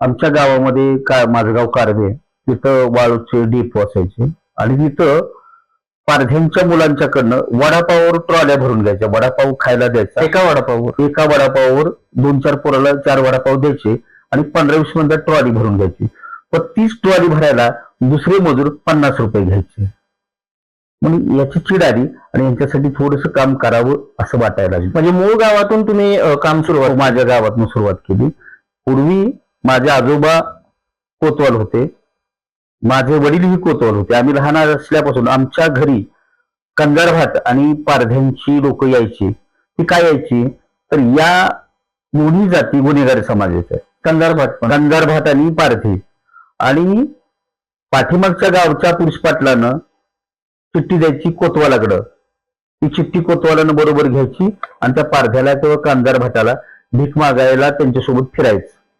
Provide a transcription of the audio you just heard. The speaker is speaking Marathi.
आमच्या गावामध्ये का माझं गाव कारवे तिथं वाळूचे डीप असायचे. आणि तिथं पारध्यांच्या मुलांच्याकडनं वडापाववर ट्रॉल्या भरून घ्यायच्या. वडापाव खायला द्यायचा. एका वडापाववर? एका वडापाववर दोन चार पोराला चार वडापाव द्यायचे आणि पंधरा वीस मिनिटात ट्रॉली भरून घ्यायची. पण तीच ट्रॉली भरायला दुसरे मजूर पन्नास रुपये घ्यायचे. म्हणून याची चिड आली आणि यांच्यासाठी थोडस काम करावं असं वाटायला म्हणजे मूळ गावातून तुम्ही अ, काम सुरुवात हो, माझ्या गावातून सुरुवात केली. पूर्वी माझे आजोबा कोतवाल होते. माझे वडीलही कोतवाल होते. आम्ही लहान असल्यापासून आमच्या घरी भात आणि पारध्यांची लोक यायची. ती काय यायची? तर या दोन्ही जाती गुन्हेगारी समाजाच्या कंदार भात आणि पारधी. आणि पाठीमागच्या गावच्या पुरुष पाटलानं चिठ्ठी द्यायची कोतवालाकडं. ती चिठ्ठी कोतवालानं बरोबर घ्यायची आणि त्या पारध्याला किंवा कांदार भाटाला भीक मागायला त्यांच्यासोबत फिरायचं.